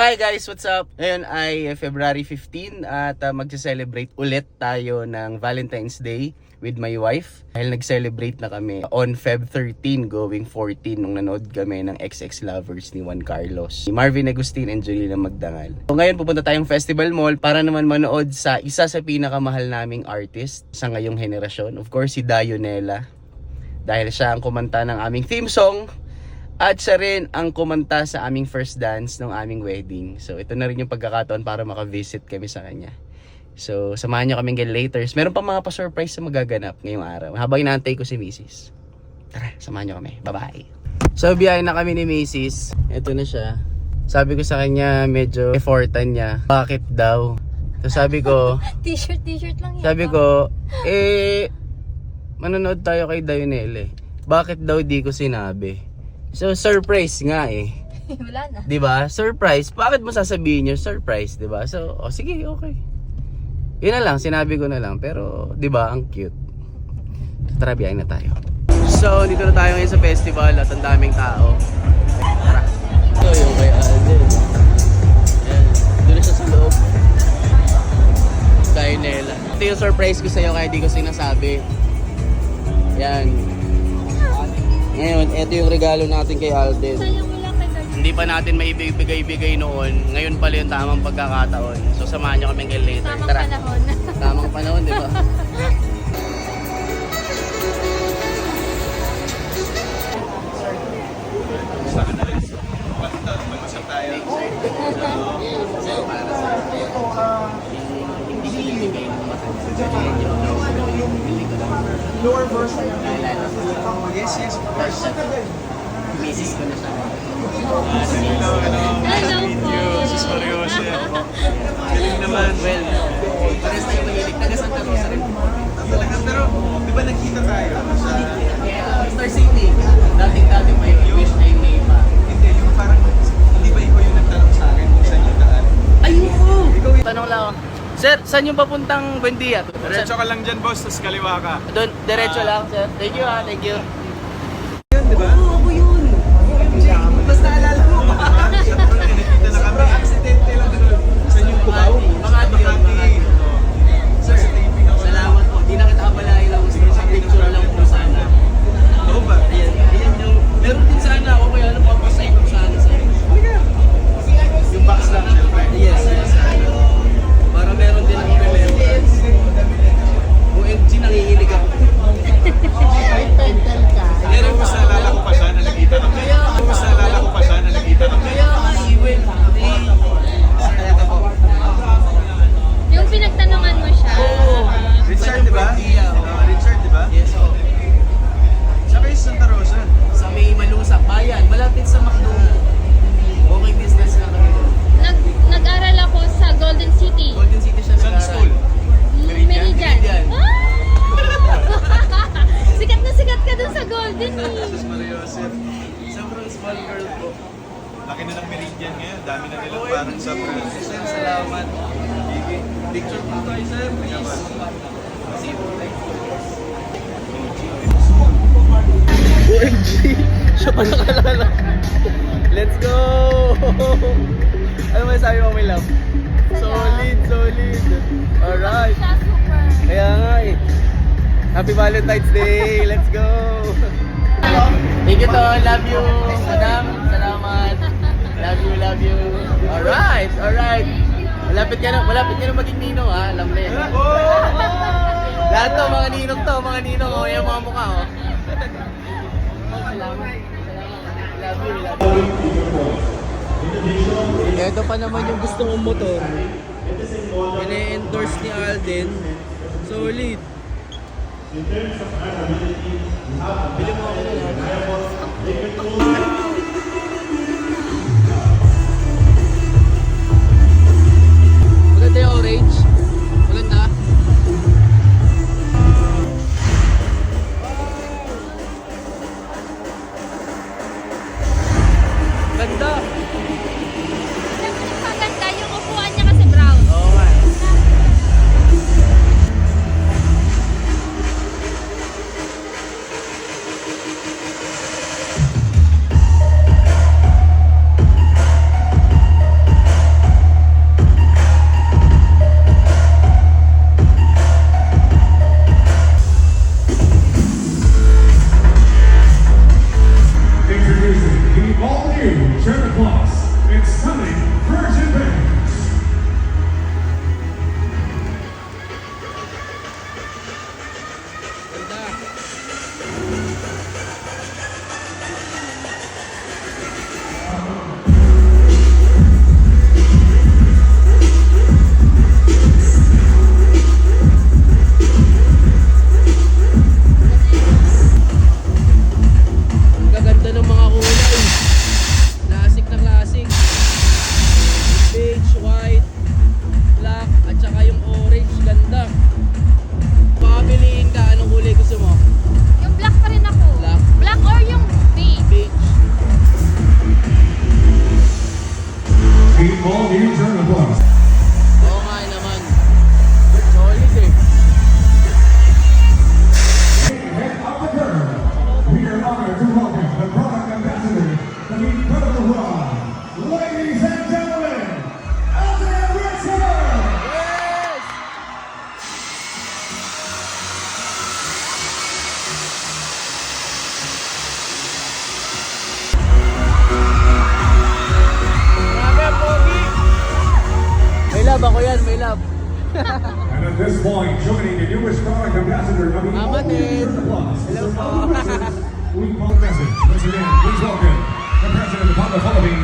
Hi guys, what's up? Ngayon ay February 15 at uh, magse-celebrate ulit tayo ng Valentine's Day with my wife. Dahil nag-celebrate na kami on Feb 13 going 14 nung nanood kami ng XX Lovers ni Juan Carlos. Ni Marvin Agustin and Julina Magdangal. So ngayon pupunta tayong Festival Mall para naman manood sa isa sa pinakamahal naming artist sa ngayong henerasyon. Of course, si Dayonela. Dahil siya ang kumanta ng aming theme song at siya rin ang kumanta sa aming first dance ng aming wedding. So ito na rin yung pagkakataon para maka-visit kami sa kanya. So samahan nyo kaming get later. Meron pa mga pa-surprise na magaganap ngayong araw. Habang inaantay ko si Mrs. Tara, samahan nyo kami. Bye-bye. So biyahe na kami ni Mrs. Ito na siya. Sabi ko sa kanya medyo effortan niya. Bakit daw? So sabi ko, T-shirt, t-shirt lang yan. sabi ko, eh, manonood tayo kay Dayonel eh. Bakit daw di ko sinabi? So, surprise nga eh. Wala na. 'Di ba? Surprise. Bakit mo sasabihin yung surprise, 'di ba? So, oh, sige, okay. Yun na lang, sinabi ko na lang. Pero, 'di ba, ang cute. Tara, biyahin na tayo. So, dito na tayo ngayon sa festival at ang daming tao. Tara. Ito yung kay Alden. Ayan, doon siya sa loob. Tayo nila. Ito yung surprise ko sa'yo kaya di ko sinasabi. Yan. Ngayon, ito yung regalo natin kay Alden kay hindi pa natin maibigay-bigay noon. Ngayon pala yung tamang pagkakataon. So samahan nyo kami ngayon later. Tamang Tara. panahon. Tamang panahon, di ba? Lower version. Yes, yes, of course. Misis ko na siya. Hello po. Sis Mariose. Galing naman. Well, pares tayo mahilig. Taga Santa Rosa rin. Talaga, pero di ba nagkita tayo sa... Star City. Dating-dating may wish ay Sir, saan yung papuntang Buendia? Diretso ka lang dyan, boss, tapos kaliwa ka. Doon, diretso lang, sir. Thank you ha, thank you. Dun eh. Sus Maria Joseph. Sobrang small girl po. Laki na ng Meridian ngayon. Dami na nilang parang sa Sir, salamat. Picture po tayo, sir. See you. OMG! Siya pa nakalala. Let's go! ano may sabi mo, my love? Solid, solid. Alright. Kaya nga eh. Happy Valentine's Day! Let's go! Thank you to Love you, madam. Salamat. Love you, love you. Alright, alright. Malapit ka na, malapit ka na maging ninong ha. Alam na yan. Lahat to, mga ninong to, mga ninong. Oh, yung mga mukha oh. Salamat. Love love you. Ito pa naman yung gusto kong motor. Ine-endorse ni Alden. Solid. Bili mo ako ng Maganda please welcome the President of the Public Philippines.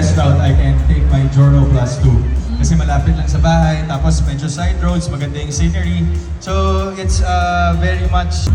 best route I can take my Joro Plus 2. Kasi malapit lang sa bahay, tapos medyo side roads, maganda yung scenery. So, it's uh, very much...